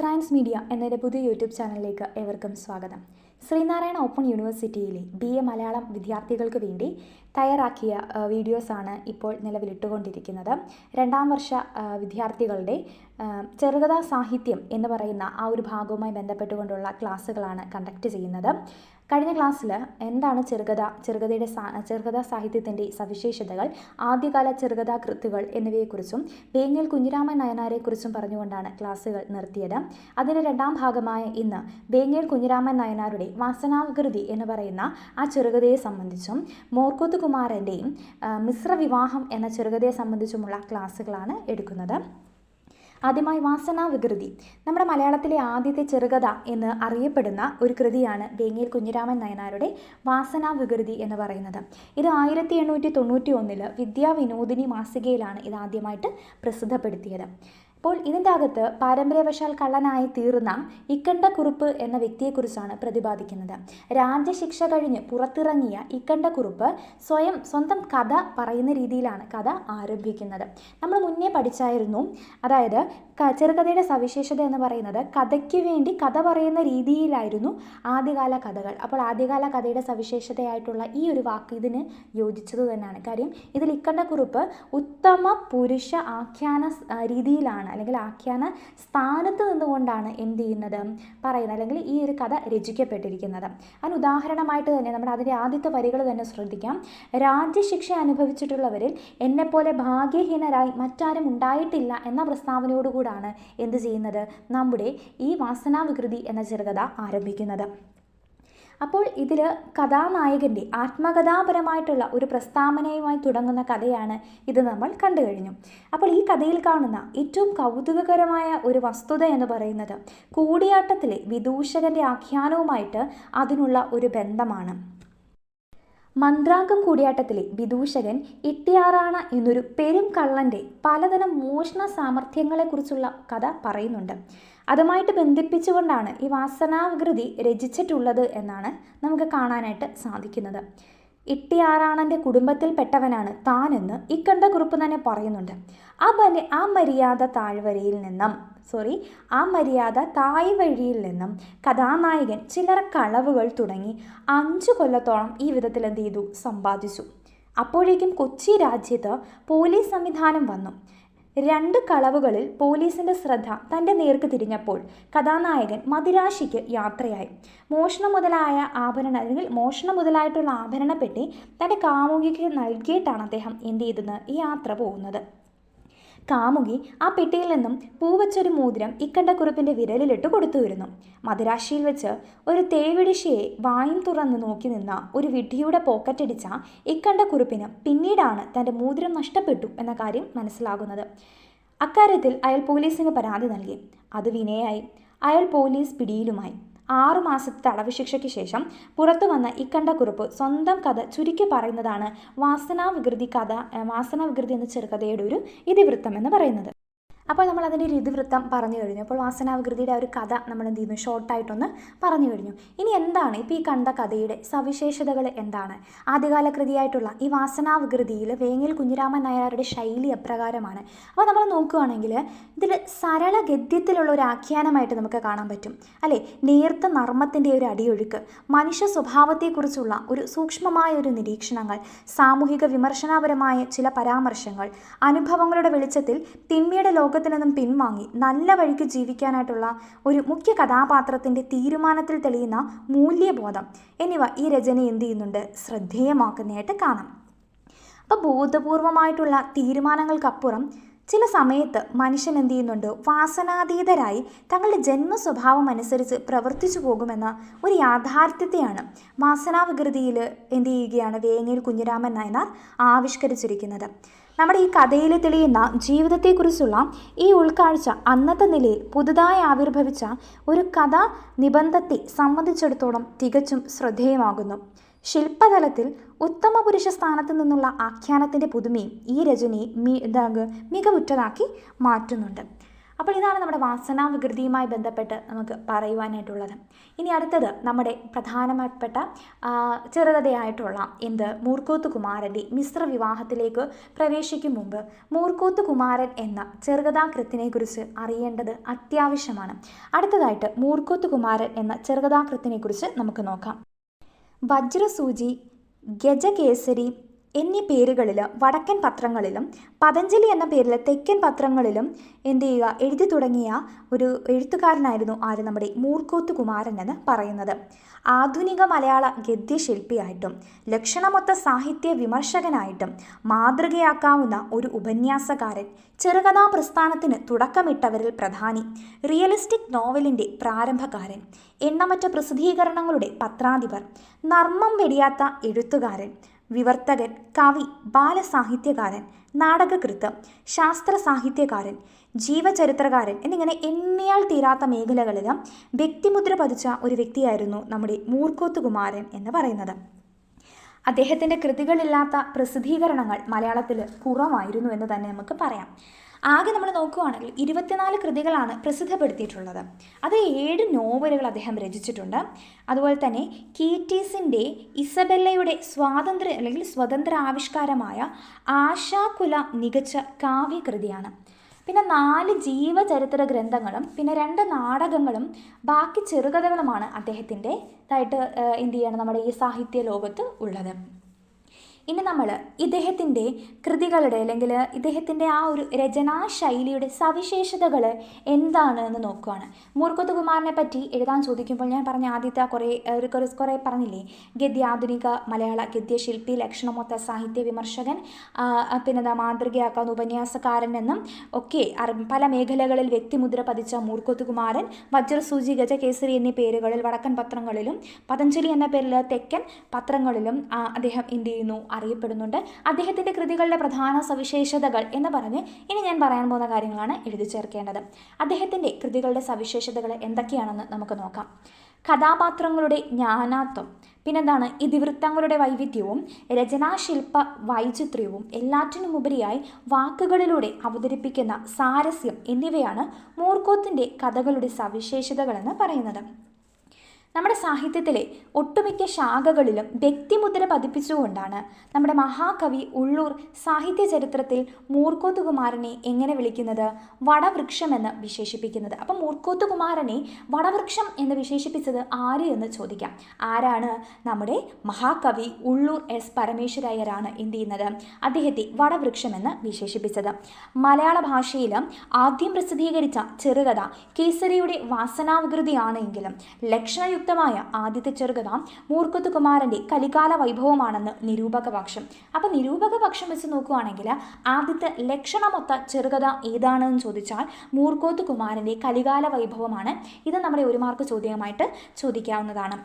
Science media എന്നതിന്റെ പുതിയ YouTube ചാനലിലേക്ക് ഏവർക്കും സ്വാഗതം. ശ്രീനാരായണ ഓപ്പൺ യൂണിവേഴ്സിറ്റിയിലെ ബി എ മലയാളം വിദ്യാർത്ഥികൾക്ക് വേണ്ടി തയ്യാറാക്കിയ വീഡിയോസാണ് ഇപ്പോൾ നിലവിലിട്ടുകൊണ്ടിരിക്കുന്നത്. രണ്ടാം വർഷ വിദ്യാർത്ഥികളുടെ ചെറുകഥാ സാഹിത്യം എന്ന് പറയുന്ന ആ ഒരു ഭാഗവുമായി ബന്ധപ്പെട്ടുകൊണ്ടുള്ള ക്ലാസ്സുകളാണ് കണ്ടക്ട് ചെയ്യുന്നത്. കഴിഞ്ഞ ക്ലാസ്സിൽ എന്താണ് ചെറുകഥ? ചെറുകഥയുടെ ചെറുകഥാ സാഹിത്യത്തിന്റെ സവിശേഷതകൾ ആദ്യകാല ചെറുകഥാ കൃത്തുകൾ എന്നിവയെക്കുറിച്ചും വേങ്ങൽ കുഞ്ഞിരാമൻ നയനാരെക്കുറിച്ചും പറഞ്ഞുകൊണ്ടാണ് ക്ലാസ്സുകൾ നിർത്തിയത്. അതിന്റെ രണ്ടാം ഭാഗമായ ഇന്ന് വേങ്ങൽ കുഞ്ഞിരാമൻ നയനാരുടെ വാസനാകൃതി എന്ന് പറയുന്ന ആ ചെറുകഥയെ സംബന്ധിച്ചും മോർക്കോത്ത് കുമാരന്റെയും മിശ്ര വിവാഹം എന്ന ചെറുകഥയെ സംബന്ധിച്ചുമുള്ള ക്ലാസ്സുകളാണ് എടുക്കുന്നത്. ആദ്യമായി വാസനാവികൃതി. നമ്മുടെ മലയാളത്തിലെ ആദ്യത്തെ ചെറുകഥ എന്ന് അറിയപ്പെടുന്ന ഒരു കൃതിയാണ് വേങ്ങേൽ കുഞ്ഞിരാമൻ നയനാരുടെ വാസനാവികൃതി എന്ന് പറയുന്നത്. ഇത് ആയിരത്തി എണ്ണൂറ്റി തൊണ്ണൂറ്റി ഒന്നിൽ വിദ്യാവിനോദിനി മാസികയിലാണ് ഇത് ആദ്യമായിട്ട് പ്രസിദ്ധപ്പെടുത്തിയത്. അപ്പോൾ ഇതിന്റെ അകത്ത് പാരമ്പര്യവശാൽ കള്ളനായി തീർന്ന ഇക്കണ്ട കുറുപ്പ് എന്ന വ്യക്തിയെക്കുറിച്ചാണ് പ്രതിപാദിക്കുന്നത്. രാജ്യശിക്ഷ കഴിഞ്ഞ് പുറത്തിറങ്ങിയ ഇക്കണ്ട കുറുപ്പ് സ്വയം സ്വന്തം കഥ പറയുന്ന രീതിയിലാണ് കഥ ആരംഭിക്കുന്നത്. നമ്മൾ മുന്നേ പഠിച്ചായിരുന്നു അതായത് ചെറുകഥയുടെ സവിശേഷത എന്ന് പറയുന്നത് കഥയ്ക്ക് വേണ്ടി കഥ പറയുന്ന രീതിയിലായിരുന്നു ആദ്യകാല കഥകൾ. അപ്പോൾ ആദ്യകാല കഥയുടെ സവിശേഷതയായിട്ടുള്ള ഈ ഒരു വാക്ക് ഇതിന് യോജിച്ചത് തന്നെയാണ്. കാര്യം ഇതിൽ ഇക്കണ്ട കുറിപ്പ് ഉത്തമ പുരുഷ ആഖ്യാന രീതിയിലാണ് അല്ലെങ്കിൽ ആഖ്യാന സ്ഥാനത്ത് നിന്നുകൊണ്ടാണ് എന്ത് ചെയ്യുന്നത് പറയുന്നത് അല്ലെങ്കിൽ ഈ ഒരു കഥ രചിക്കപ്പെട്ടിരിക്കുന്നത്. അതിന് ഉദാഹരണമായിട്ട് തന്നെ നമ്മുടെ അതിന്റെ ആദ്യത്തെ വരികൾ തന്നെ ശ്രദ്ധിക്കാം. രാജ്യശിക്ഷ അനുഭവിച്ചിട്ടുള്ളവരിൽ എന്നെപ്പോലെ ഭാഗ്യഹീനരായി മറ്റാരും ഉണ്ടായിട്ടില്ല എന്ന പ്രസ്താവനയോടുകൂടാണ് എന്ത് ചെയ്യുന്നത്? നമ്മുടെ ഈ വാസനാവികൃതി എന്ന ചെറുകഥ ആരംഭിക്കുന്നത്. അപ്പോൾ ഇതിൽ കഥാനായകന്റെ ആത്മകഥാപരമായിട്ടുള്ള ഒരു പ്രസ്താവനയുമായി തുടങ്ങുന്ന കഥയാണ് ഇത് നമ്മൾ കണ്ടു കഴിഞ്ഞു. അപ്പോൾ ഈ കഥയിൽ കാണുന്ന ഏറ്റവും കൗതുകകരമായ ഒരു വസ്തുത എന്ന് പറയുന്നത് കൂടിയാട്ടത്തിലെ വിദൂഷകന്റെ ആഖ്യാനവുമായിട്ട് അതിനുള്ള ഒരു ബന്ധമാണ്. മന്ത്രാങ്കം കൂടിയാട്ടത്തിലെ വിദൂഷകൻ ഇട്ടിയാറാണ എന്നൊരു പെരും കള്ളന്റെ പലതരം മോഷണ സാമർഥ്യങ്ങളെക്കുറിച്ചുള്ള കഥ പറയുന്നുണ്ട്. അതുമായിട്ട് ബന്ധിപ്പിച്ചുകൊണ്ടാണ് ഈ വാസനാവികൃതി രചിച്ചിട്ടുള്ളത് എന്നാണ് നമുക്ക് കാണാനായിട്ട് സാധിക്കുന്നത്. ഇട്ടിയാറാണന്റെ കുടുംബത്തിൽപ്പെട്ടവനാണ് താനെന്ന് ഇക്കണ്ട കുറിപ്പ് തന്നെ പറയുന്നുണ്ട്. ആ ബല ആ മര്യാദ താഴ്വരയിൽ നിന്നും സോറി ആ മര്യാദ തായ് വഴിയിൽ നിന്നും കഥാനായകൻ ചിലറ കളവുകൾ തുടങ്ങി അഞ്ചു കൊല്ലത്തോളം ഈ വിധത്തിൽ എന്ത് ചെയ്തു? സമ്പാദിച്ചു. അപ്പോഴേക്കും കൊച്ചി രാജ്യത്ത് പോലീസ് സംവിധാനം വന്നു. രണ്ട് കളവുകളിൽ പോലീസിന്റെ ശ്രദ്ധ തന്റെ നേർക്ക് തിരിഞ്ഞപ്പോൾ കഥാനായകൻ മദിരാശിക്ക് യാത്രയായി. മോഷണം മുതലായ ആഭരണ അല്ലെങ്കിൽ മോഷണം മുതലായിട്ടുള്ള ആഭരണപ്പെട്ടി തന്റെ കാമുകിക്ക് നൽകിയിട്ടാണ് അദ്ദേഹം എന്ത് ചെയ്തത് ഈ യാത്ര പോകുന്നത്. കാമുകി ആ പെട്ടിയിൽ നിന്നും പൂവച്ചൊരു മോതിരം ഇക്കണ്ട കുറിപ്പിന്റെ വിരലിലിട്ട് കൊടുത്തുവരുന്നു. മദുരാശിയിൽ വെച്ച് ഒരു തേവിടിശിയെ വായും തുറന്ന് നോക്കി നിന്ന ഒരു വിഡ്ഢിയുടെ പോക്കറ്റടിച്ച ഇക്കണ്ട കുറിപ്പിന് പിന്നീടാണ് തന്റെ മോതിരം നഷ്ടപ്പെട്ടു എന്ന കാര്യം മനസ്സിലാകുന്നത്. അക്കാര്യത്തിൽ അയാൾ പോലീസിന് പരാതി നൽകി. അത് വിനയായി. അയാൾ പോലീസ് പിടിയിലുമായി. ആറു മാസത്തെ തടവ് ശിക്ഷയ്ക്ക് ശേഷം പുറത്തു വന്ന ഇക്കണ്ട കുറിപ്പ് സ്വന്തം കഥ ചുരുക്കി പറയുന്നതാണ് വാസനാവികൃതി കഥ വാസനാവികൃതി എന്ന ചെറുകഥയുടെ ഒരു ഇതിവൃത്തം എന്ന് പറയുന്നത്. അപ്പോൾ നമ്മൾ അതിന്റെ ഒരു ഇതിവൃത്തം പറഞ്ഞു കഴിഞ്ഞു. അപ്പോൾ വാസനാവികൃതിയുടെ ആ ഒരു കഥ നമ്മൾ എന്ത് ചെയ്യുന്നു? ഷോർട്ടായിട്ടൊന്ന് പറഞ്ഞു കഴിഞ്ഞു. ഇനി എന്താണ്? ഇപ്പോൾ ഈ കണ്ട കഥയുടെ സവിശേഷതകൾ എന്താണ്? ആദ്യകാല കൃതിയായിട്ടുള്ള ഈ വാസനാവികൃതിയിൽ വേങ്ങൽ കുഞ്ഞിരാമൻ നായരുടെ ശൈലി എപ്രകാരമാണ് അപ്പോൾ നമ്മൾ നോക്കുകയാണെങ്കിൽ ഇതിൽ സരള ഗദ്യത്തിലുള്ള ഒരു ആഖ്യാനമായിട്ട് നമുക്ക് കാണാൻ പറ്റും. അല്ലേ? നേർത്ത നർമ്മത്തിന്റെ ഒരു അടിയൊഴുക്ക് മനുഷ്യ സ്വഭാവത്തെക്കുറിച്ചുള്ള ഒരു സൂക്ഷ്മമായ ഒരു നിരീക്ഷണങ്ങൾ സാമൂഹിക വിമർശനപരമായ ചില പരാമർശങ്ങൾ അനുഭവങ്ങളുടെ വെളിച്ചത്തിൽ തിന്മയുടെ ലോകത്തിൽ നിന്നും പിൻവാങ്ങി നല്ല വഴിക്ക് ജീവിക്കാനായിട്ടുള്ള ഒരു മുഖ്യ കഥാപാത്രത്തിന്റെ തീരുമാനത്തിൽ തെളിയുന്ന മൂല്യബോധം. എന്നിവ ഈ രചന എന്ത് ചെയ്യുന്നുണ്ട്? ശ്രദ്ധേയമാക്കുന്നതായിട്ട് കാണാം. അപ്പോൾ ബോധപൂർവമായിട്ടുള്ള തീരുമാനങ്ങൾക്കപ്പുറം ചില സമയത്ത് മനുഷ്യൻ എന്ത് ചെയ്യുന്നുണ്ട്? വാസനാതീതരായി തങ്ങളുടെ ജന്മ സ്വഭാവം അനുസരിച്ച് പ്രവർത്തിച്ചു പോകുമെന്ന ഒരു യാഥാർത്ഥ്യത്തെയാണ് വാസനാവികൃതിയിൽ എന്ത് ചെയ്യുകയാണ് വേങ്ങയിൽ കുഞ്ഞിരാമൻ നായനാർ ആവിഷ്കരിച്ചിരിക്കുന്നത്. നമ്മുടെ ഈ കഥയിൽ തെളിയുന്ന ജീവിതത്തെക്കുറിച്ചുള്ള ഈ ഉൾക്കാഴ്ച അന്നത്തെ നിലയിൽ പുതുതായി ആവിർഭവിച്ച ഒരു കഥ നിബന്ധത്തെ സംബന്ധിച്ചിടത്തോളം തികച്ചും ശ്രദ്ധേയമാകുന്നു. ശില്പതലത്തിൽ ഉത്തമ പുരുഷ സ്ഥാനത്ത് നിന്നുള്ള ആഖ്യാനത്തിന്റെ പുതുമയും ഈ രചനയെ മി മികവുറ്റതാക്കി മാറ്റുന്നുണ്ട്. അപ്പോൾ ഇതാണ് നമ്മുടെ വാസനാ വികൃതിയുമായി ബന്ധപ്പെട്ട് നമുക്ക് പറയുവാനായിട്ടുള്ളത്. ഇനി അടുത്തത് നമ്മുടെ പ്രധാനപ്പെട്ട ചെറുകഥയായിട്ടുള്ള എന്ത്? മൂർക്കോത്ത് കുമാരന്റെ മിശ്ര വിവാഹത്തിലേക്ക് പ്രവേശിക്കും മുമ്പ് മൂർക്കോത്ത് കുമാരൻ എന്ന ചെറുകഥാകൃത്തിനെക്കുറിച്ച് അറിയേണ്ടത് അത്യാവശ്യമാണ്. അടുത്തതായിട്ട് മൂർക്കോത്ത് കുമാരൻ എന്ന ചെറുകഥാകൃത്തിനെക്കുറിച്ച് നമുക്ക് നോക്കാം. വജ്രസൂചി ഗജകേസരി എന്നീ പേരുകളിൽ വടക്കൻ പത്രങ്ങളിലും പതഞ്ജലി എന്ന പേരിൽ തെക്കൻ പത്രങ്ങളിലും എന്ത് ചെയ്യുക? എഴുതി തുടങ്ങിയ ഒരു എഴുത്തുകാരനായിരുന്നു ആര്? നമ്മുടെ മൂർക്കോത്ത് കുമാരൻ എന്ന് പറയുന്നത്. ആധുനിക മലയാള ഗദ്യശില്പിയായിട്ടും ലക്ഷണമൊത്ത സാഹിത്യ വിമർശകനായിട്ടും മാതൃകയാക്കാവുന്ന ഒരു ഉപന്യാസകാരൻ ചെറുകഥാ പ്രസ്ഥാനത്തിന് തുടക്കമിട്ടവരിൽ പ്രധാനി റിയലിസ്റ്റിക് നോവലിന്റെ പ്രാരംഭകാരൻ എണ്ണമറ്റ പ്രസിദ്ധീകരണങ്ങളുടെ പത്രാധിപർ നർമ്മം വെടിയാത്ത എഴുത്തുകാരൻ വിവർത്തകൻ കവി ബാലസാഹിത്യകാരൻ നാടകകൃത്ത് ശാസ്ത്ര സാഹിത്യകാരൻ ജീവചരിത്രകാരൻ എന്നിങ്ങനെ എണ്ണിയാൽ തീരാത്ത മേഖലകളിൽ വ്യക്തിമുദ്ര പതിച്ച ഒരു വ്യക്തിയായിരുന്നു നമ്മുടെ മൂർക്കോത്ത് കുമാരൻ എന്ന് പറയുന്നത്. അദ്ദേഹത്തിന്റെ കൃതികളില്ലാത്ത പ്രസിദ്ധീകരണങ്ങൾ മലയാളത്തിൽ കുറവായിരുന്നു എന്ന് തന്നെ നമുക്ക് പറയാം. ആകെ നമ്മൾ നോക്കുകയാണെങ്കിൽ ഇരുപത്തിനാല് കൃതികളാണ് പ്രസിദ്ധപ്പെടുത്തിയിട്ടുള്ളത്. അത് ഏഴ് നോവലുകൾ അദ്ദേഹം രചിച്ചിട്ടുണ്ട്. അതുപോലെ തന്നെ കീറ്റീസിന്റെ ഇസബെല്ലയുടെ സ്വാതന്ത്ര്യ അല്ലെങ്കിൽ സ്വതന്ത്ര ആവിഷ്കാരമായ ആശാകുല മികച്ച കാവ്യകൃതിയാണ്. പിന്നെ നാല് ജീവചരിത്ര ഗ്രന്ഥങ്ങളും പിന്നെ രണ്ട് നാടകങ്ങളും ബാക്കി ചെറുകഥകളുമാണ് അദ്ദേഹത്തിന്റെ ഇതായിട്ട് എന്ത് ചെയ്യണം നമ്മുടെ ഈ സാഹിത്യ ലോകത്ത് ഉള്ളത്. ഇനി നമ്മൾ ഇദ്ദേഹത്തിന്റെ കൃതികളുടെ അല്ലെങ്കിൽ ഇദ്ദേഹത്തിന്റെ ആ ഒരു രചനാ ശൈലിയുടെ സവിശേഷതകൾ എന്താണ് എന്ന് നോക്കുകയാണ് മൂർക്കത്ത് കുമാറിനെ പറ്റി എഴുതാൻ ചോദിക്കുമ്പോൾ ഞാൻ പറഞ്ഞ ആദ്യത്തെ കുറേ ഒരു കുറേ പറഞ്ഞില്ലേ? ഗദ്യാധുനിക മലയാള ഗദ്യശില്പി ലക്ഷണമൊത്ത സാഹിത്യ വിമർശകൻ പിന്നെ മാതൃകയാക്കാവുന്ന ഉപന്യാസകാരൻ എന്നും ഒക്കെ പല മേഖലകളിൽ വ്യക്തിമുദ്ര പതിച്ച മൂർക്കത്ത് കുമാരൻ വജ്രസൂചി ഗജകേസരി എന്നീ പേരുകളിൽ വടക്കൻ പത്രങ്ങളിലും പതഞ്ജലി എന്ന പേരിൽ തെക്കൻ പത്രങ്ങളിലും അദ്ദേഹം എന്ത് ചെയ്യുന്നു? അറിയപ്പെടുന്നുണ്ട്. അദ്ദേഹത്തിന്റെ കൃതികളുടെ പ്രധാന സവിശേഷതകൾ എന്ന് പറഞ്ഞ് ഇനി ഞാൻ പറയാൻ പോകുന്ന കാര്യങ്ങളാണ് എഴുതി ചേർക്കേണ്ടത്. അദ്ദേഹത്തിന്റെ കൃതികളുടെ സവിശേഷതകൾ എന്തൊക്കെയാണെന്ന് നമുക്ക് നോക്കാം. കഥാപാത്രങ്ങളുടെ ജ്ഞാനാത്വം പിന്നെന്താണ് ഇതിവൃത്തങ്ങളുടെ വൈവിധ്യവും രചനാശില്പ വൈചിത്ര്യവും എല്ലാറ്റിനുമുപരിയായി വാക്കുകളിലൂടെ അവതരിപ്പിക്കുന്ന സാരസ്യം എന്നിവയാണ് മൂർക്കോത്തിന്റെ കഥകളുടെ സവിശേഷതകളെന്ന് പറയുന്നത്. നമ്മുടെ സാഹിത്യത്തിലെ ഒട്ടുമിക്ക ശാഖകളിലും വ്യക്തിമുദ്ര പതിപ്പിച്ചുകൊണ്ടാണ് നമ്മുടെ മഹാകവി ഉള്ളൂർ സാഹിത്യ ചരിത്രത്തിൽ മൂർക്കോത്തുകുമാരനെ എങ്ങനെ വിളിക്കുന്നത്? വടവൃക്ഷമെന്ന് വിശേഷിപ്പിക്കുന്നത്. അപ്പം മൂർക്കോത്തുകുമാരനെ വടവൃക്ഷം എന്ന് വിശേഷിപ്പിച്ചത് ആര് എന്ന് ചോദിക്കാം. ആരാണ് നമ്മുടെ മഹാകവി ഉള്ളൂർ എസ് പരമേശ്വരയ്യരാണ് എന്ത് ചെയ്യുന്നത്? അദ്ദേഹത്തെ വടവൃക്ഷം എന്ന് വിശേഷിപ്പിച്ചത്. മലയാള ഭാഷയിൽ ആദ്യം പ്രസിദ്ധീകരിച്ച ചെറുകഥ കേസരിയുടെ വാസനാവികൃതിയാണ് എങ്കിലും ലക്ഷണയുക്തമായ ആദ്യത്തെ ചെറുകഥ മൂർക്കത്ത് കുമാരന്റെ കലികാല വൈഭവമാണെന്ന് നിരൂപകപക്ഷം. അപ്പോൾ നിരൂപകപക്ഷം നിരൂപക വെച്ച് നോക്കുകയാണെങ്കിൽ ആദ്യത്തെ ലക്ഷണമൊത്ത ചെറുകഥ ഏതാണെന്ന് ചോദിച്ചാൽ മൂർക്കോത്ത് കുമാരന്റെ കലികാല വൈഭവമാണ്. ഇത് നമ്മുടെ ഒരു മാർക്ക് ചോദ്യമായിട്ട് ചോദിക്കാവുന്നതാണ്.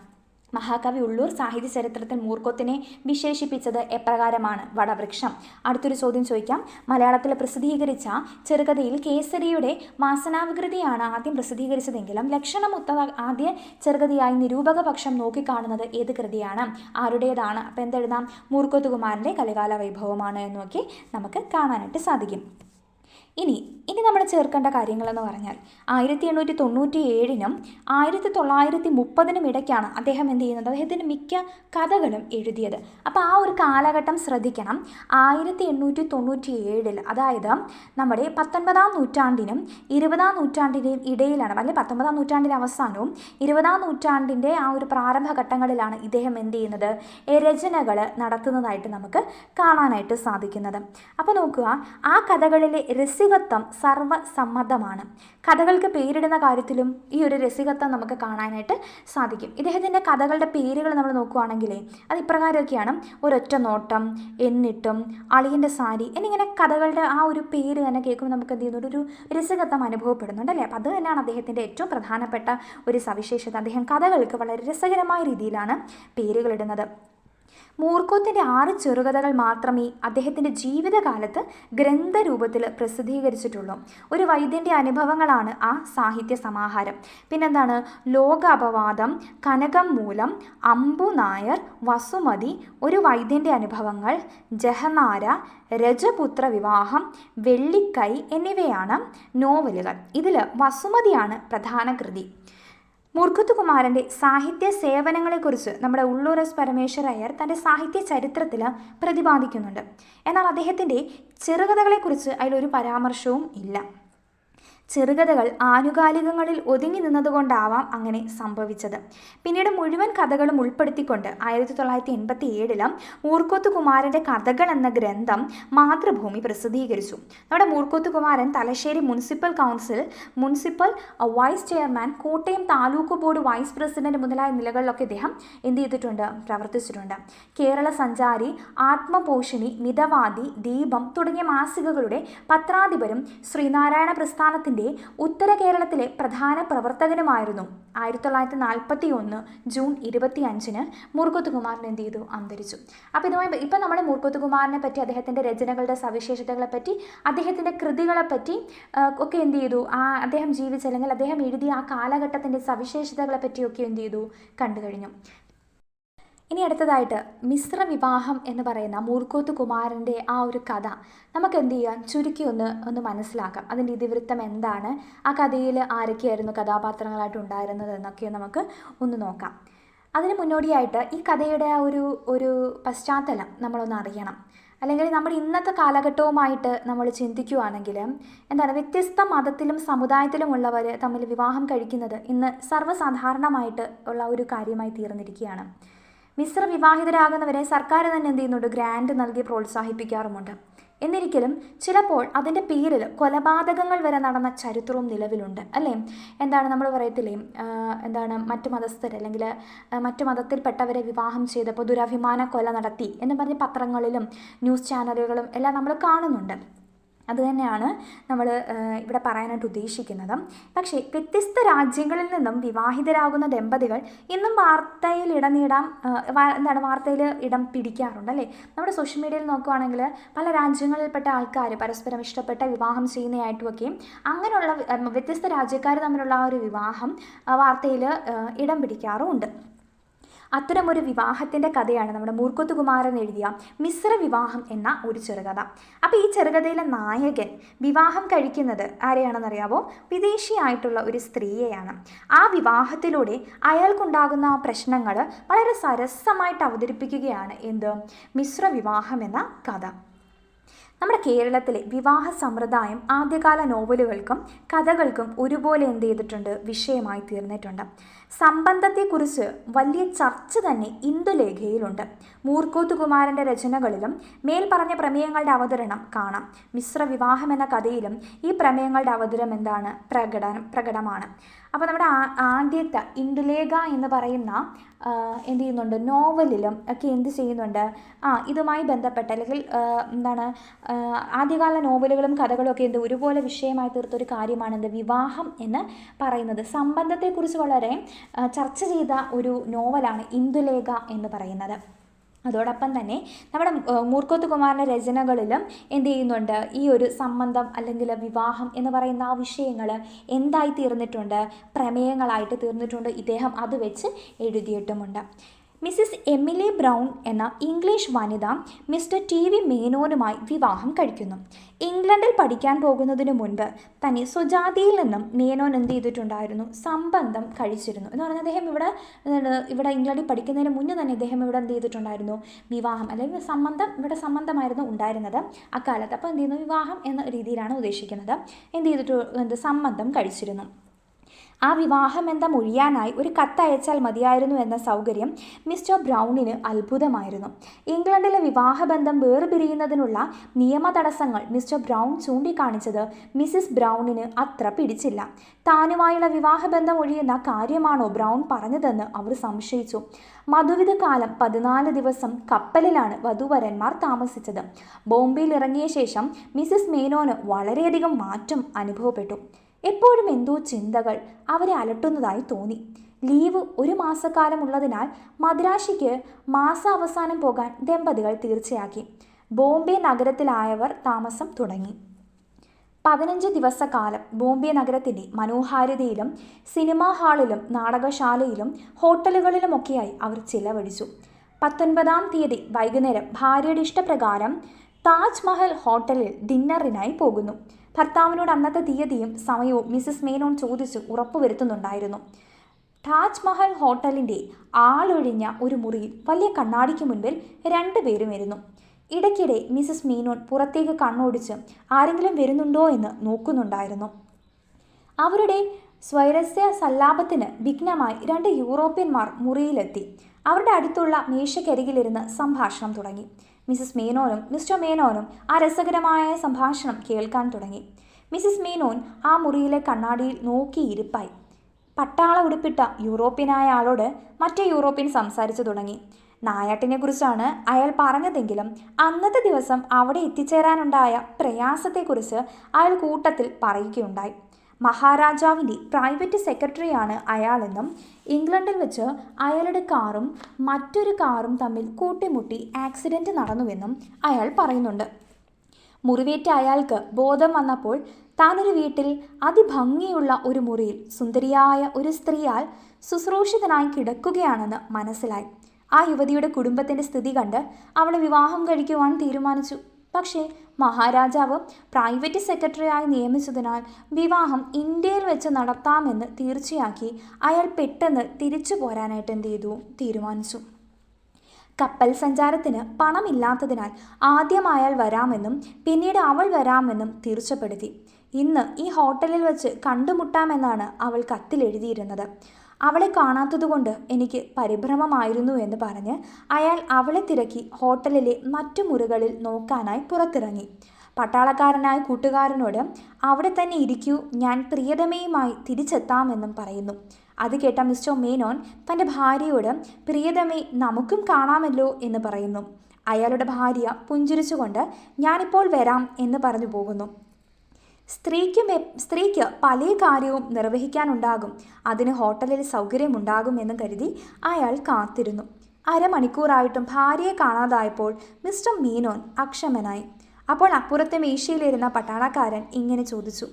മഹാകവി ഉള്ളൂർ സാഹിത്യ ചരിത്രത്തിൽ മൂർക്കോത്തിനെ വിശേഷിപ്പിച്ചത് എപ്രകാരമാണ്? വടവൃക്ഷം. അടുത്തൊരു ചോദ്യം ചോദിക്കാം. മലയാളത്തിൽ പ്രസിദ്ധീകരിച്ച ചെറുകഥയിൽ കേസരിയുടെ വാസനാവികൃതിയാണ് ആദ്യം പ്രസിദ്ധീകരിച്ചതെങ്കിലും ലക്ഷണമൊത്ത ആദ്യ ചെറുകഥയായി നിരൂപകപക്ഷം നോക്കിക്കാണുന്നത് ഏത് കൃതിയാണ്? ആരുടേതാണ്? അപ്പം എന്തെഴുതാം? മൂർക്കോത്ത് കുമാരന്റെ കലികാല വൈഭവമാണ് എന്നൊക്കെ നമുക്ക് കാണാനായിട്ട് സാധിക്കും. ഇനി ഇനി നമ്മൾ ചേർക്കേണ്ട കാര്യങ്ങളെന്ന് പറഞ്ഞാൽ ആയിരത്തി എണ്ണൂറ്റി തൊണ്ണൂറ്റി ഏഴിനും ആയിരത്തി തൊള്ളായിരത്തി മുപ്പതിനും ഇടയ്ക്കാണ് അദ്ദേഹം എന്ത് ചെയ്യുന്നത്? അദ്ദേഹത്തിന്റെ മിക്ക കഥകളും എഴുതിയത്. അപ്പോൾ ആ ഒരു കാലഘട്ടം ശ്രദ്ധിക്കണം. ആയിരത്തി എണ്ണൂറ്റി തൊണ്ണൂറ്റി ഏഴിൽ അതായത് നമ്മുടെ പത്തൊൻപതാം നൂറ്റാണ്ടിനും ഇരുപതാം നൂറ്റാണ്ടിന്റെയും ഇടയിലാണ് അല്ലെങ്കിൽ പത്തൊമ്പതാം നൂറ്റാണ്ടിന്റെ അവസാനവും ഇരുപതാം നൂറ്റാണ്ടിന്റെ ആ ഒരു പ്രാരംഭഘട്ടങ്ങളിലാണ് ഇദ്ദേഹം എന്ത് ചെയ്യുന്നത്? രചനകൾ നടത്തുന്നതായിട്ട് നമുക്ക് കാണാനായിട്ട് സാധിക്കുന്നത്. അപ്പോൾ നോക്കുക ആ കഥകളിലെ രസികത്വം സർവസമ്മതമാണ്. കഥകൾക്ക് പേരിടുന്ന കാര്യത്തിലും ഈ ഒരു രസികത്വം നമുക്ക് കാണാനായിട്ട് സാധിക്കും. ഇദ്ദേഹത്തിന്റെ കഥകളുടെ പേരുകൾ നമ്മൾ നോക്കുകയാണെങ്കിലേ അത് ഇപ്രകാരമൊക്കെയാണ്. ഒരൊറ്റ നോട്ടം എന്നിട്ടും അളിയന്റെ സാരി എന്നിങ്ങനെ കഥകളുടെ ആ ഒരു പേര് തന്നെ കേൾക്കുമ്പോൾ നമുക്ക് എന്ത് ചെയ്യുന്നുണ്ട്? ഒരു രസകത്വം അനുഭവപ്പെടുന്നുണ്ട് അല്ലേ? അപ്പോൾ അത് തന്നെയാണ് അദ്ദേഹത്തിന്റെ ഏറ്റവും പ്രധാനപ്പെട്ട ഒരു സവിശേഷത. അദ്ദേഹം കഥകൾക്ക് വളരെ രസകരമായ രീതിയിലാണ് പേരുകളിടുന്നത് മൂർക്കോത്തിന്റെ ആറ് ചെറുകഥകൾ മാത്രമേ അദ്ദേഹത്തിന്റെ ജീവിതകാലത്ത് ഗ്രന്ഥരൂപത്തിൽ പ്രസിദ്ധീകരിച്ചിട്ടുള്ളൂ. ഒരു വൈദ്യന്റെ അനുഭവങ്ങളാണ് ആ സാഹിത്യ സമാഹാരം. പിന്നെന്താണ്? ലോക അപവാദം കനകം മൂലം അമ്പു നായർ വസുമതി ഒരു വൈദ്യന്റെ അനുഭവങ്ങൾ ജഹനാര രജപുത്ര വിവാഹം വെള്ളിക്കൈ എന്നിവയാണ് നോവലുകൾ. ഇതിൽ വസുമതിയാണ് പ്രധാന കൃതി. മുർഖത്തുകുമാരന്റെ സാഹിത്യ സേവനങ്ങളെക്കുറിച്ച് നമ്മുടെ ഉള്ളൂർ എസ് പരമേശ്വര അയ്യർ തന്റെ സാഹിത്യ ചരിത്രത്തിൽ പ്രതിപാദിക്കുന്നുണ്ട്. എന്നാൽ അദ്ദേഹത്തിന്റെ ചെറുകഥകളെക്കുറിച്ച് അതിലൊരു പരാമർശവും ഇല്ല. ചെറുകഥകൾ ആനുകാലികങ്ങളിൽ ഒതുങ്ങി നിന്നതുകൊണ്ടാവാം അങ്ങനെ സംഭവിച്ചത്. പിന്നീട് മുഴുവൻ കഥകളും ഉൾപ്പെടുത്തിക്കൊണ്ട് ആയിരത്തി തൊള്ളായിരത്തി എൺപത്തി ഏഴിലും മൂർക്കോത്ത് കുമാരന്റെ കഥകൾ എന്ന ഗ്രന്ഥം മാതൃഭൂമി പ്രസിദ്ധീകരിച്ചു. നമ്മുടെ Moorkoth Kumaran Thalassery municipal council municipal vice chairman Kottayam taluk board vice president മുതലായ നിലകളിലൊക്കെ ഇദ്ദേഹം എന്ത് ചെയ്തിട്ടുണ്ട്? പ്രവർത്തിച്ചിട്ടുണ്ട്. കേരള സഞ്ചാരി ആത്മപോഷിണി മിതവാദി ദീപം തുടങ്ങിയ മാസികകളുടെ പത്രാധിപരും ശ്രീനാരായണ പ്രസ്ഥാനത്തിന്റെ ഉത്തര കേരളത്തിലെ പ്രധാന പ്രവർത്തകനുമായിരുന്നു. ആയിരത്തി തൊള്ളായിരത്തി നാൽപ്പത്തി ഒന്ന് ജൂൺ ഇരുപത്തി അഞ്ചിന് മുർക്കുത്തുകുമാറിന് എന്ത് ചെയ്തു? അന്തരിച്ചു. അപ്പോൾ ഇതുമായി ഇപ്പം നമ്മൾ മുർക്കുത്തുകുമാറിനെ പറ്റി അദ്ദേഹത്തിന്റെ രചനകളുടെ സവിശേഷതകളെ പറ്റി അദ്ദേഹത്തിന്റെ കൃതികളെ പറ്റി ഒക്കെ എന്ത് ചെയ്തു? ആ അദ്ദേഹം ജീവിച്ച അല്ലെങ്കിൽ അദ്ദേഹം എഴുതിയ ആ കാലഘട്ടത്തിന്റെ സവിശേഷതകളെ പറ്റിയൊക്കെ എന്ത് ചെയ്തു? കണ്ടു കഴിഞ്ഞു. ഇനി അടുത്തതായിട്ട് മിശ്ര വിവാഹം എന്ന് പറയുന്ന മൂർക്കോത്ത് കുമാരന്റെ ആ ഒരു കഥ നമുക്ക് എന്ത് ചെയ്യാം? ചുരുക്കി ഒന്ന് ഒന്ന് മനസ്സിലാക്കാം. അതിന്റെ ഇതിവൃത്തം എന്താണ്? ആ കഥയിൽ ആരൊക്കെയായിരുന്നു കഥാപാത്രങ്ങളായിട്ട് ഉണ്ടായിരുന്നത് എന്നൊക്കെ നമുക്ക് ഒന്ന് നോക്കാം. അതിന് മുന്നോടിയായിട്ട് ഈ കഥയുടെ ആ ഒരു ഒരു പശ്ചാത്തലം നമ്മളൊന്ന് അറിയണം. അല്ലെങ്കിൽ നമ്മുടെ ഇന്നത്തെ കാലഘട്ടവുമായിട്ട് നമ്മൾ ചിന്തിക്കുകയാണെങ്കിൽ എന്താണ്? വ്യത്യസ്ത മതത്തിലും സമുദായത്തിലും ഉള്ളവർ തമ്മിൽ വിവാഹം കഴിക്കുന്നത് ഇന്ന് സർവസാധാരണമായിട്ട് ഉള്ള ഒരു കാര്യമായി തീർന്നിരിക്കുകയാണ്. മിശ്ര വിവാഹിതരാകുന്നവരെ സർക്കാർ തന്നെ എന്ത് ചെയ്യുന്നുണ്ട്? ഗ്രാൻഡ് നൽകി പ്രോത്സാഹിപ്പിക്കാറുമുണ്ട്. എന്നിരിക്കലും ചിലപ്പോൾ അതിന്റെ പേരിൽ കൊലപാതകങ്ങൾ വരെ നടന്ന ചരിത്രവും നിലവിലുണ്ട് അല്ലേ? എന്താണ് നമ്മൾ പറയത്തില്ലേ? എന്താണ് മറ്റു മതസ്ഥർ അല്ലെങ്കിൽ മറ്റു മതത്തിൽപ്പെട്ടവരെ വിവാഹം ചെയ്തപ്പോൾ ദുരഭിമാന കൊല നടത്തി എന്ന് പറഞ്ഞ പത്രങ്ങളിലും ന്യൂസ് ചാനലുകളും എല്ലാം നമ്മൾ കാണുന്നുണ്ട്. അതുതന്നെയാണ് നമ്മൾ ഇവിടെ പറയാനായിട്ട് ഉദ്ദേശിക്കുന്നത്. പക്ഷേ വ്യത്യസ്ത രാജ്യങ്ങളിൽ നിന്നും വിവാഹിതരാകുന്ന ദമ്പതികൾ ഇന്നും വാർത്തയിൽ ഇടനീടാം നേടാം എന്താണ് വാർത്തയിൽ ഇടം പിടിക്കാറുണ്ട് അല്ലേ? നമ്മുടെ സോഷ്യൽ മീഡിയയിൽ നോക്കുവാണെങ്കിൽ പല രാജ്യങ്ങളിൽപ്പെട്ട ആൾക്കാർ പരസ്പരം ഇഷ്ടപ്പെട്ട വിവാഹം ചെയ്യുന്നതായിട്ടുമൊക്കെ അങ്ങനെയുള്ള വ്യത്യസ്ത രാജ്യക്കാർ തമ്മിലുള്ള ആ ഒരു വിവാഹം വാർത്തയിൽ ഇടം പിടിക്കാറുമുണ്ട്. അത്തരമൊരു വിവാഹത്തിന്റെ കഥയാണ് നമ്മുടെ മൂർക്കോത്ത് കുമാരൻ എഴുതിയ മിശ്ര വിവാഹം എന്ന ഒരു ചെറുകഥ. അപ്പോൾ ഈ ചെറുകഥയിലെ നായകൻ വിവാഹം കഴിക്കുന്നത് ആരെയാണെന്നറിയാവോ? വിദേശിയായിട്ടുള്ള ഒരു സ്ത്രീയെയാണ്. ആ വിവാഹത്തിലൂടെ അയാൾക്കുണ്ടാകുന്ന പ്രശ്നങ്ങൾ വളരെ സരസമായിട്ട് അവതരിപ്പിക്കുകയാണ് എന്ത്? മിശ്ര വിവാഹം എന്ന കഥ. നമ്മുടെ കേരളത്തിലെ വിവാഹ സമ്പ്രദായം ആദ്യകാല നോവലുകൾക്കും കഥകൾക്കും ഒരുപോലെ എന്ത് ചെയ്തിട്ടുണ്ട് വിഷയമായി തീർന്നിട്ടുണ്ട്. സംബന്ധത്തെക്കുറിച്ച് വലിയ ചർച്ച തന്നെ ഇന്ദുലേഖയിലുണ്ട്. മൂർക്കോത്ത് കുമാരന്റെ രചനകളിലും മേൽപ്പറഞ്ഞ പറഞ്ഞ പ്രമേയങ്ങളുടെ അവതരണം കാണാം. മിശ്ര വിവാഹം എന്ന കഥയിലും ഈ പ്രമേയങ്ങളുടെ അവതരം എന്താണ്? പ്രകടനം പ്രകടമാണ്. അപ്പോൾ നമ്മുടെ ആദ്യത്തെ ഇന്ദുലേഖ എന്ന് പറയുന്ന എന്ത് ചെയ്യുന്നുണ്ട്? നോവലിലും ഒക്കെ എന്ത് ചെയ്യുന്നുണ്ട്? ആ ഇതുമായി ബന്ധപ്പെട്ട അല്ലെങ്കിൽ എന്താണ് ആദ്യകാല നോവലുകളും കഥകളും ഒക്കെ എന്ത് ഒരുപോലെ വിഷയമായി തീർത്തൊരു കാര്യമാണ് എന്ത് വിവാഹം എന്ന് പറയുന്നത്. സംബന്ധത്തെക്കുറിച്ച് വളരെ ചർച്ച ചെയ്ത ഒരു നോവലാണ് ഇന്ദുലേഖ എന്ന് പറയുന്നത്. അതോടൊപ്പം തന്നെ നമ്മുടെ മൂർക്കോത്ത് കുമാറിന്റെ രചനകളിലും എന്ത് ചെയ്യുന്നുണ്ട്? ഈ ഒരു സംബന്ധം അല്ലെങ്കിൽ വിവാഹം എന്ന് പറയുന്ന ആ വിഷയങ്ങൾ എന്തായി തീർന്നിട്ടുണ്ട്? പ്രമേയങ്ങളായിട്ട് തീർന്നിട്ടുണ്ട്. ഇദ്ദേഹം അത് വെച്ച് എഴുതിയിട്ടുമുണ്ട്. മിസ്സിസ് എമിലി ബ്രൗൺ എന്ന ഇംഗ്ലീഷ് വനിത മിസ്റ്റർ ടി വി മേനോനുമായി വിവാഹം കഴിക്കുന്നു. ഇംഗ്ലണ്ടിൽ പഠിക്കാൻ പോകുന്നതിന് മുൻപ് തന്നെ സുജാതിയിൽ നിന്നും മേനോൻ എന്ത് ചെയ്തിട്ടുണ്ടായിരുന്നു? സംബന്ധം കഴിച്ചിരുന്നു. എന്ന് പറഞ്ഞാൽ അദ്ദേഹം ഇവിടെ ഇവിടെ ഇംഗ്ലണ്ടിൽ പഠിക്കുന്നതിന് മുന്നേ തന്നെ അദ്ദേഹം ഇവിടെ എന്ത് ചെയ്തിട്ടുണ്ടായിരുന്നു? വിവാഹം അല്ലെങ്കിൽ സംബന്ധം ഇവിടെ സംബന്ധമായിരുന്നു ഉണ്ടായിരുന്നത് അക്കാലത്ത്. അപ്പോൾ എന്ത് ചെയ്യുന്നു? വിവാഹം എന്ന രീതിയിലാണ് ഉദ്ദേശിക്കുന്നത്. എന്ത് ചെയ്തിട്ട് എന്ത് സംബന്ധം കഴിച്ചിരുന്നു. ആ വിവാഹബന്ധം മൊഴിയാനായി ഒരു കത്തയച്ചാൽ മതിയായിരുന്നു എന്ന സൗകര്യം മിസ്റ്റർ ബ്രൗണിന് അത്ഭുതമായിരുന്നു. ഇംഗ്ലണ്ടിലെ വിവാഹബന്ധം വേർപിരിയുന്നതിനുള്ള നിയമ തടസ്സങ്ങൾ മിസ്റ്റർ ബ്രൗൺ ചൂണ്ടിക്കാണിച്ചത് മിസ്സിസ് ബ്രൗണിന് അത്ര പിടിച്ചില്ല. താനുമായുള്ള വിവാഹബന്ധം ഒഴിയുന്ന കാര്യമാണോ ബ്രൗൺ പറഞ്ഞതെന്ന് അവർ സംശയിച്ചു. മധുവിധ കാലം പതിനാല് ദിവസം കപ്പലിലാണ് വധുവരന്മാർ താമസിച്ചത്. ബോംബെയിൽ ഇറങ്ങിയ ശേഷം മിസ്സിസ് മേനോന് വളരെയധികം മാറ്റം അനുഭവപ്പെട്ടു. എപ്പോഴും എന്തോ ചിന്തകൾ അവരെ അലട്ടുന്നതായി തോന്നി. ലീവ് ഒരു മാസക്കാലമുള്ളതിനാൽ മദ്രാശിക്ക് മാസാവസാനം പോകാൻ ദമ്പതികൾ തീർച്ചയാക്കി. ബോംബെ നഗരത്തിലായവർ താമസം തുടങ്ങി. പതിനഞ്ച് ദിവസക്കാലം ബോംബെ നഗരത്തിന്റെ മനോഹാരിതയിലും സിനിമാ ഹാളിലും നാടകശാലയിലും ഹോട്ടലുകളിലുമൊക്കെയായി അവർ ചിലവഴിച്ചു. പത്തൊൻപതാം തീയതി വൈകുന്നേരം ഭാര്യയുടെ ഇഷ്ടപ്രകാരം താജ്മഹൽ ഹോട്ടലിൽ ഡിന്നറിനായി പോകുന്നു. ഭർത്താവിനോട് അന്നത്തെ തീയതിയും സമയവും മിസസ് മേനോൻ ചോദിച്ചു ഉറപ്പുവരുത്തുന്നുണ്ടായിരുന്നു. താജ്മഹൽ ഹോട്ടലിന്റെ ആളൊഴിഞ്ഞ ഒരു മുറിയിൽ വലിയ കണ്ണാടിക്ക് മുൻപിൽ രണ്ടുപേരും ഇരുന്നു. ഇടയ്ക്കിടെ മിസസ് മീനോൻ പുറത്തേക്ക് കണ്ണോടിച്ച് ആരെങ്കിലും വരുന്നുണ്ടോ എന്ന് നോക്കുന്നുണ്ടായിരുന്നു. അവരുടെ സ്വൈരസ്യ സല്ലാപത്തിന് വിഘ്നമായി രണ്ട് യൂറോപ്യന്മാർ മുറിയിലെത്തി. അവരുടെ അടുത്തുള്ള മേശക്കരികിലിരുന്ന് സംഭാഷണം തുടങ്ങി. മിസസ് മേനോനും മിസ്റ്റർ മേനോനും ആ രസകരമായ സംഭാഷണം കേൾക്കാൻ തുടങ്ങി. മിസസ് മേനോൻ ആ മുറിയിലെ കണ്ണാടിയിൽ നോക്കിയിരിപ്പായി പട്ടാള ഉടുപ്പിട്ട യൂറോപ്യനായ ആളോട് മറ്റേ യൂറോപ്യൻ സംസാരിച്ചു തുടങ്ങി. നായാട്ടിനെ കുറിച്ചാണ് അയാൾ പറഞ്ഞതെങ്കിലും അന്നത്തെ ദിവസം അവിടെ എത്തിച്ചേരാനുണ്ടായ പ്രയാസത്തെക്കുറിച്ച് അയാൾ കൂട്ടത്തിൽ പറയുകയുണ്ടായി. മഹാരാജാവിന്റെ പ്രൈവറ്റ് സെക്രട്ടറിയാണ് അയാളെന്നും ഇംഗ്ലണ്ടിൽ വെച്ച് അയാളുടെ കാറും മറ്റൊരു കാറും തമ്മിൽ കൂട്ടിമുട്ടി ആക്സിഡന്റ് നടന്നുവെന്നും അയാൾ പറയുന്നുണ്ട്. മുറിവേറ്റ അയാൾക്ക് ബോധം വന്നപ്പോൾ താനൊരു വീട്ടിൽ അതിഭംഗിയുള്ള ഒരു മുറിയിൽ സുന്ദരിയായ ഒരു സ്ത്രീയാൽ ശുശ്രൂഷിതനായി കിടക്കുകയാണെന്ന് മനസ്സിലായി. ആ യുവതിയുടെ കുടുംബത്തിന്റെ സ്ഥിതി കണ്ട് അവളെ വിവാഹം കഴിക്കുവാൻ തീരുമാനിച്ചു. പക്ഷേ മഹാരാജാവ് പ്രൈവറ്റ് സെക്രട്ടറിയായി നിയമിച്ചതിനാൽ വിവാഹം ഇന്ത്യയിൽ വെച്ച് നടത്താമെന്ന് തീർച്ചയാക്കി അയാൾ പെട്ടെന്ന് തിരിച്ചു പോരാനായിട്ട് എന്ത് ചെയ്തു? തീരുമാനിച്ചു. കപ്പൽ സഞ്ചാരത്തിന് പണമില്ലാത്തതിനാൽ ആദ്യം അയാൾ വരാമെന്നും പിന്നീട് അവൾ വരാമെന്നും തീർച്ചപ്പെടുത്തി. ഇന്ന് ഈ ഹോട്ടലിൽ വെച്ച് കണ്ടുമുട്ടാമെന്നാണ് അവൾ കത്തിൽ എഴുതിയിരുന്നത് അവളെ കാണാത്തതുകൊണ്ട് എനിക്ക് പരിഭ്രമമായിരുന്നു എന്ന് പറഞ്ഞ് അയാൾ അവളെ തിരക്കി ഹോട്ടലിലെ മറ്റു മുറികളിൽ നോക്കാനായി പുറത്തിറങ്ങി. പട്ടാളക്കാരനായ കൂട്ടുകാരനോട് അവിടെ തന്നെ ഇരിക്കൂ ഞാൻ പ്രിയതമയുമായി തിരിച്ചെത്താമെന്നും പറയുന്നു. അത് കേട്ട മിസ്റ്റർ മേനോൻ തന്റെ ഭാര്യയോട് പ്രിയതമേ നമുക്കും കാണാമല്ലോ എന്ന് പറയുന്നു. അയാളുടെ ഭാര്യ പുഞ്ചിരിച്ചുകൊണ്ട് ഞാനിപ്പോൾ വരാം എന്ന് പറഞ്ഞു പോകുന്നു. സ്ത്രീക്കും സ്ത്രീക്ക് പല കാര്യവും നിർവഹിക്കാനുണ്ടാകും. അതിന് ഹോട്ടലിൽ സൗകര്യമുണ്ടാകും എന്ന് കരുതി അയാൾ കാത്തിരുന്നു. അരമണിക്കൂറായിട്ടും ഭാര്യയെ കാണാതായപ്പോൾ മിസ്റ്റർ മീനോൻ അക്ഷമനായി. അപ്പോൾ അപ്പുറത്തെ മേശയിലിരുന്ന പട്ടാളക്കാരൻ ഇങ്ങനെ ചോദിച്ചു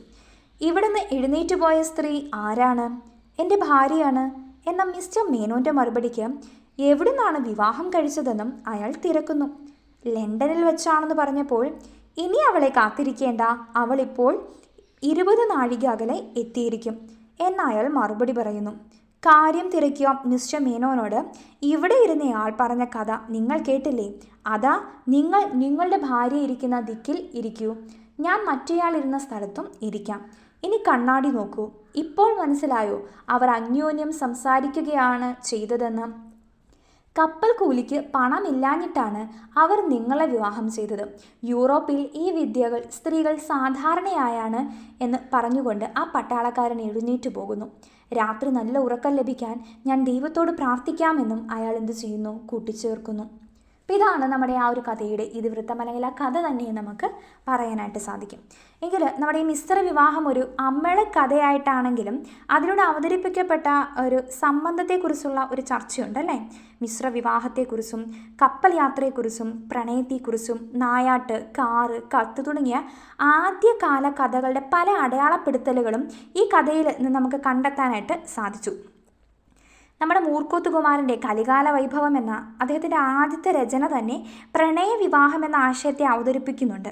ഇവിടുന്ന് എഴുന്നേറ്റ് പോയ സ്ത്രീ ആരാണ്? എന്റെ ഭാര്യയാണ്? എന്ന മിസ്റ്റർ മേനോന്റെ മറുപടിക്ക് എവിടുന്നാണ് വിവാഹം കഴിച്ചതെന്നും അയാൾ തിരക്കുന്നു. ലണ്ടനിൽ വെച്ചാണെന്ന് പറഞ്ഞപ്പോൾ ഇനി അവളെ കാത്തിരിക്കേണ്ട. അവൾ ഇപ്പോൾ ഇരുപത് നാഴിക അകലെ എത്തിയിരിക്കും. എന്നയാൾ മറുപടി പറയുന്നു. കാര്യം തിരക്കിയ മിസ്റ്റർ മേനോനോട്. ഇവിടെ ഇരുന്നയാൾ പറഞ്ഞ കഥ നിങ്ങൾ കേട്ടില്ലേ? അതാ നിങ്ങൾ നിങ്ങളുടെ ഭാര്യ ഇരിക്കുന്ന ദിക്കിൽ ഇരിക്കൂ. ഞാൻ മറ്റേയാൾ ഇരുന്ന സ്ഥലത്തും ഇരിക്കാം. ഇനി കണ്ണാടി നോക്കൂ. ഇപ്പോൾ മനസ്സിലായോ? അവർ അന്യോന്യം സംസാരിക്കുകയാണ് ചെയ്തതെന്ന്. കപ്പൽ കൂലിക്ക് പണമില്ലാഞ്ഞിട്ടാണ് അവർ നിങ്ങളെ വിവാഹം ചെയ്തത്. യൂറോപ്പിൽ ഈ വിദ്യകൾ സ്ത്രീകൾ സാധാരണയായാണ് എന്ന് പറഞ്ഞുകൊണ്ട് ആ പട്ടാളക്കാരൻ എഴുന്നേറ്റ് പോകുന്നു. രാത്രി നല്ല ഉറക്കം ലഭിക്കാൻ ഞാൻ ദൈവത്തോട് പ്രാർത്ഥിക്കാമെന്നും അയാൾ എന്ത് ചെയ്യുന്നു? കൂട്ടിച്ചേർക്കുന്നു. ഇതാണ് നമ്മുടെ ആ ഒരു കഥയുടെ ഇതിവൃത്തം അല്ലെങ്കിൽ ആ കഥ തന്നെ നമുക്ക് പറയാനായിട്ട് സാധിക്കും. എങ്കിൽ നമ്മുടെ ഈ മിശ്ര വിവാഹം ഒരു അമ്മള കഥയായിട്ടാണെങ്കിലും അതിലൂടെ അവതരിപ്പിക്കപ്പെട്ട ഒരു സംബന്ധത്തെക്കുറിച്ചുള്ള ഒരു ചർച്ചയുണ്ട് അല്ലേ? മിശ്ര വിവാഹത്തെക്കുറിച്ചും കപ്പൽ യാത്രയെക്കുറിച്ചും പ്രണയത്തെക്കുറിച്ചും നായാട്ട് കാറ് കത്ത് തുടങ്ങിയ ആദ്യകാല കഥകളുടെ പല അടയാളപ്പെടുത്തലുകളും ഈ കഥയിൽ നിന്ന് നമുക്ക് കണ്ടെത്താനായിട്ട് സാധിച്ചു. നമ്മുടെ മൂർക്കോത്ത് കുമാരന്റെ കലികാല വൈഭവം എന്ന അദ്ദേഹത്തിന്റെ ആദ്യത്തെ രചന തന്നെ പ്രണയ വിവാഹം എന്ന ആശയത്തെ അവതരിപ്പിക്കുന്നുണ്ട്.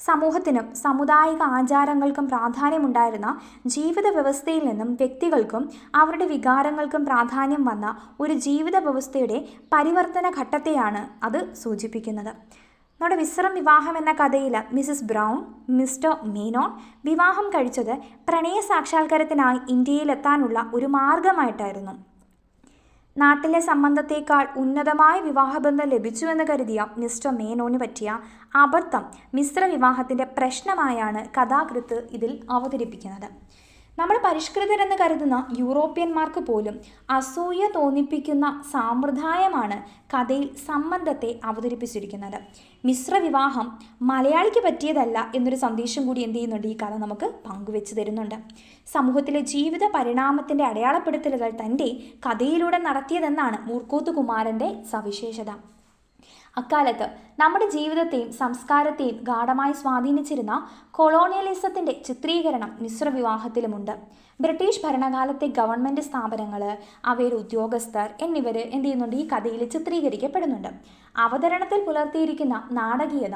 സമൂഹത്തിനും സമുദായിക ആചാരങ്ങൾക്കും പ്രാധാന്യമുണ്ടായിരുന്ന ജീവിത വ്യവസ്ഥയിൽ നിന്നും വ്യക്തികൾക്കും അവരുടെ വികാരങ്ങൾക്കും പ്രാധാന്യം വന്ന ഒരു ജീവിത വ്യവസ്ഥയുടെ പരിവർത്തന ഘട്ടത്തെയാണ് അത് സൂചിപ്പിക്കുന്നത്. നമ്മുടെ വിശ്രം വിവാഹം എന്ന കഥയിൽ മിസസ് ബ്രൗൺ മിസ്റ്റർ മീനോൺ വിവാഹം കഴിച്ചത് പ്രണയ സാക്ഷാത്കാരത്തിനായി ഇന്ത്യയിലെത്താനുള്ള ഒരു മാർഗമായിട്ടായിരുന്നു നാട്ടിലെ സംബന്ധത്തേക്കാൾ ഉന്നതമായ വിവാഹബന്ധം ലഭിച്ചുവെന്ന് കരുതിയ മിസ്റ്റർ മേനോന് പറ്റിയ അബദ്ധം മിശ്ര വിവാഹത്തിന്റെ പ്രശ്നമായാണ് കഥാകൃത്ത് ഇതിൽ അവതരിപ്പിക്കുന്നത്. നമ്മൾ പരിഷ്കൃതരെന്ന് കരുതുന്ന യൂറോപ്യന്മാർക്ക് പോലും അസൂയ തോന്നിപ്പിക്കുന്ന സാമ്പ്രദായമാണ് കഥയിൽ സംബന്ധത്തെ അവതരിപ്പിച്ചിരിക്കുന്നത്. മിശ്ര വിവാഹം മലയാളിക്ക് പറ്റിയതല്ല എന്നൊരു സന്ദേശം കൂടി എന്ത് ചെയ്യുന്നുണ്ട്? ഈ കഥ നമുക്ക് പങ്കുവെച്ചു തരുന്നുണ്ട്. സമൂഹത്തിലെ ജീവിത പരിണാമത്തിന്റെ അടയാളപ്പെടുത്തലുകൾ തന്റെ കഥയിലൂടെ നടത്തിയതെന്നാണ് മൂർക്കോത്ത് കുമാരന്റെ സവിശേഷത. അക്കാലത്ത് നമ്മുടെ ജീവിതത്തെയും സംസ്കാരത്തെയും ഗാഠമായി സ്വാധീനിച്ചിരുന്ന കൊളോണിയലിസത്തിന്റെ ചിത്രീകരണം മിശ്ര വിവാഹത്തിലുമുണ്ട്. ബ്രിട്ടീഷ് ഭരണകാലത്തെ ഗവൺമെന്റ് സ്ഥാപനങ്ങൾ അവയുടെ ഉദ്യോഗസ്ഥർ എന്നിവർ എന്ത് ചെയ്യുന്നുണ്ട്? ഈ കഥയിൽ ചിത്രീകരിക്കപ്പെടുന്നുണ്ട്. അവതരണത്തിൽ പുലർത്തിയിരിക്കുന്ന നാടകീയത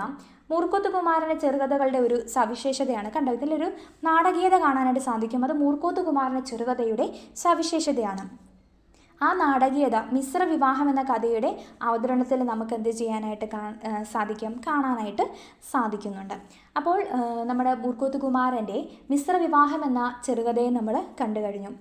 മൂർക്കോത്തുകുമാരന്റെ ചെറുകഥകളുടെ ഒരു സവിശേഷതയാണ്. കണ്ടോ? ഇതിലൊരു നാടകീയത കാണാനായിട്ട് സാധിക്കും. അത് മൂർക്കോത്തുകുമാരന്റെ ചെറുകഥയുടെ സവിശേഷതയാണ്. ആ നാടകീയത മിശ്ര വിവാഹം എന്ന കഥയുടെ അവതരണത്തിൽ നമുക്ക് എന്ത് ചെയ്യാനായിട്ട് കാ സാധിക്കും? കാണാനായിട്ട് സാധിക്കുന്നുണ്ട്. അപ്പോൾ നമ്മുടെ മൂർക്കോത്ത് കുമാരന്റെ മിശ്ര വിവാഹം എന്ന ചെറുകഥയെ നമ്മൾ കണ്ടു കഴിഞ്ഞു.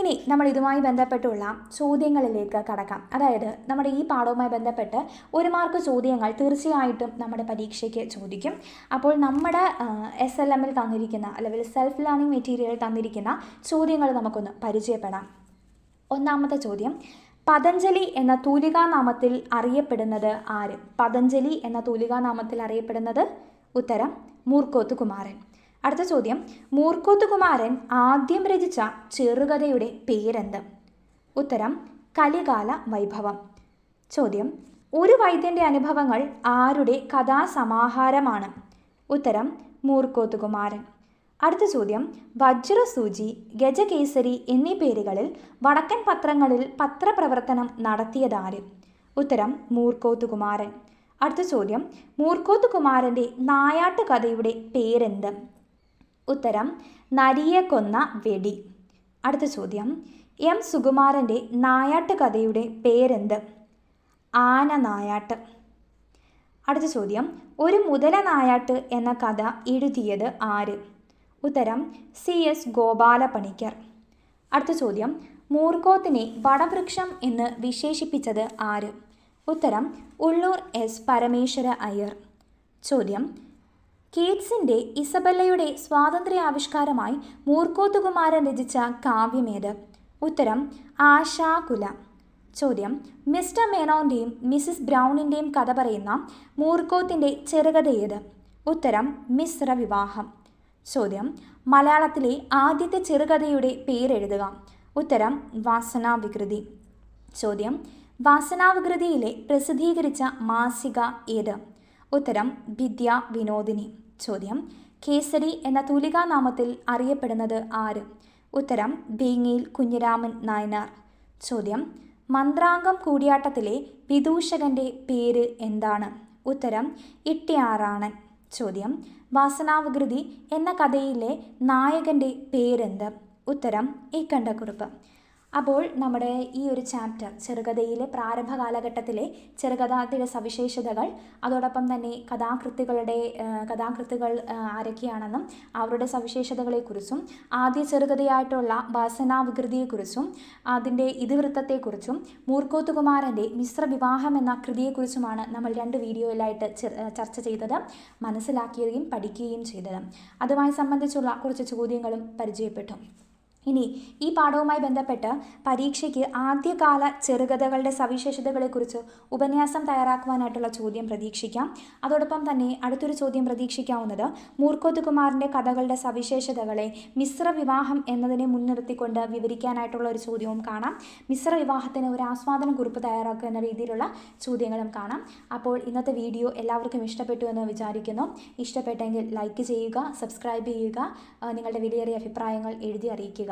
ഇനി നമ്മൾ ഇതുമായി ബന്ധപ്പെട്ടുള്ള ചോദ്യങ്ങളിലേക്ക് കടക്കാം. അതായത് നമ്മുടെ ഈ പാഠവുമായി ബന്ധപ്പെട്ട് ഒരു മാർക്ക് ചോദ്യങ്ങൾ തീർച്ചയായിട്ടും നമ്മുടെ പരീക്ഷയ്ക്ക് ചോദിക്കും. അപ്പോൾ നമ്മുടെ എസ് എൽ എമ്മിൽ തന്നിരിക്കുന്ന അല്ലെങ്കിൽ സെൽഫ് ലേണിംഗ് മെറ്റീരിയൽ തന്നിരിക്കുന്ന ചോദ്യങ്ങൾ നമുക്കൊന്ന് പരിചയപ്പെടാം. ഒന്നാമത്തെ ചോദ്യം. പതഞ്ജലി എന്ന തൂലികാനാമത്തിൽ അറിയപ്പെടുന്നത് ആര്? പതഞ്ജലി എന്ന തൂലികാനാമത്തിൽ അറിയപ്പെടുന്നത് ഉത്തരം മൂർക്കോത്ത് കുമാരൻ അടുത്ത ചോദ്യം. മൂർക്കോത്ത് കുമാരൻ ആദ്യം രചിച്ച ചെറുകഥയുടെ പേരെന്ത്? ഉത്തരം കലികാല വൈഭവം. ചോദ്യം. ഒരു വൈദ്യന്റെ അനുഭവങ്ങൾ ആരുടെ കഥാസമാഹാരമാണ്? ഉത്തരം മൂർക്കോത്ത് കുമാരൻ അടുത്ത ചോദ്യം. വജ്രസൂചി ഗജകേസരി എന്നീ പേരുകളിൽ വടക്കൻ പത്രങ്ങളിൽ പത്രപ്രവർത്തനം നടത്തിയതാര്? ഉത്തരം മൂർക്കോത്ത് കുമാരൻ അടുത്ത ചോദ്യം. മൂർക്കോത്ത് കുമാരന്റെ നായാട്ട് കഥയുടെ പേരെന്ത്? ഉത്തരം നരിയെ കൊന്ന വെടി. അടുത്ത ചോദ്യം. എം. സുകുമാരന്റെ നായാട്ട് കഥയുടെ പേരെന്ത്? ആന നായാട്ട്. അടുത്ത ചോദ്യം. ഒരു മുതല നായാട്ട് എന്ന കഥ എഴുതിയത് ആര്? ഉത്തരം സി എസ് ഗോപാലപണിക്കർ. അടുത്ത ചോദ്യം മൂർക്കോത്തിനെ വടവൃക്ഷം എന്ന് വിശേഷിപ്പിച്ചത് ആര്? ഉത്തരം ഉള്ളൂർ എസ് പരമേശ്വര അയ്യർ. ചോദ്യം കീറ്റ്സിന്റെ ഇസബല്ലയുടെ സ്വാതന്ത്ര്യാവിഷ്കാരമായി മൂർക്കോത്തുകുമാരൻ രചിച്ച കാവ്യമേത് ഉത്തരം ആശാകുല. ചോദ്യം മിസ്റ്റർ മേനോന്റെയും മിസ്സിസ് ബ്രൗണിന്റെയും കഥ പറയുന്ന മൂർക്കോത്തിന്റെ ചെറുകഥ ഏത്? ഉത്തരം മിശ്ര വിവാഹം ചോദ്യം. മലയാളത്തിലെ ആദ്യത്തെ ചെറുകഥയുടെ പേരെഴുതുക. ഉത്തരം വാസനാവികൃതി. ചോദ്യം വാസനാവികൃതിയിലെ പ്രസിദ്ധീകരിച്ച മാസിക ഏത്? ഉത്തരം വിദ്യ വിനോദിനി. ചോദ്യം കേസരി എന്ന തൂലികാനാമത്തിൽ അറിയപ്പെടുന്നത് ആര്? ഉത്തരം ബീങ്ങിയിൽ കുഞ്ഞിരാമൻ നായനാർ. ചോദ്യം മന്ത്രാംഗം കൂടിയാട്ടത്തിലെ വിദൂഷകന്റെ പേര് എന്താണ്? ഉത്തരം ഇട്ടിയാറാണൻ. ചോദ്യം വാസനാവികൃതി എന്ന കഥയിലെ നായകന്റെ പേരെന്ത്? ഉത്തരം ഇക്കണ്ടക്കുറിപ്പ് അപ്പോൾ നമ്മുടെ ഈ ഒരു ചാപ്റ്റർ ചെറുകഥയിലെ പ്രാരംഭ കാലഘട്ടത്തിലെ ചെറുകഥാതിയുടെ സവിശേഷതകൾ അതോടൊപ്പം തന്നെ കഥാകൃത്തുക്കളുടെ കഥാകൃത്തുകൾ ആരൊക്കെയാണെന്നും അവരുടെ സവിശേഷതകളെക്കുറിച്ചും ആദ്യ ചെറുകഥയായിട്ടുള്ള വാസനാവികൃതിയെക്കുറിച്ചും അതിന്റെ ഇതിവൃത്തത്തെക്കുറിച്ചും മൂർക്കോത്തുകുമാരന്റെ മിശ്ര വിവാഹം എന്ന കൃതിയെക്കുറിച്ചുമാണ് നമ്മൾ രണ്ട് വീഡിയോയിലായിട്ട് ചർച്ച ചെയ്തത് മനസ്സിലാക്കുകയും പഠിക്കുകയും ചെയ്തത്. അതുമായി സംബന്ധിച്ചുള്ള കുറച്ച് ചോദ്യങ്ങളും പരിചയപ്പെട്ടു. ഇനി ഈ പാഠവുമായി ബന്ധപ്പെട്ട് പരീക്ഷയ്ക്ക് ആദ്യകാല ചെറുകഥകളുടെ സവിശേഷതകളെക്കുറിച്ച് ഉപന്യാസം തയ്യാറാക്കുവാനായിട്ടുള്ള ചോദ്യം പ്രതീക്ഷിക്കാം. അതോടൊപ്പം തന്നെ അടുത്തൊരു ചോദ്യം പ്രതീക്ഷിക്കാവുന്നത് മൂർക്കോത്ത് കുമാറിന്റെ കഥകളുടെ സവിശേഷതകളെ മിശ്ര വിവാഹം എന്നതിനെ മുൻനിർത്തിക്കൊണ്ട് വിവരിക്കാനായിട്ടുള്ള ഒരു ചോദ്യവും കാണാം. മിശ്ര വിവാഹത്തിന് ഒരു ആസ്വാദന കുറിപ്പ് തയ്യാറാക്കുക എന്ന രീതിയിലുള്ള ചോദ്യങ്ങളും കാണാം. അപ്പോൾ ഇന്നത്തെ വീഡിയോ എല്ലാവർക്കും ഇഷ്ടപ്പെട്ടു എന്ന് വിചാരിക്കുന്നു. ഇഷ്ടപ്പെട്ടെങ്കിൽ ലൈക്ക് ചെയ്യുക സബ്സ്ക്രൈബ് ചെയ്യുക നിങ്ങളുടെ വിലയേറിയ അഭിപ്രായങ്ങൾ എഴുതി അറിയിക്കുക.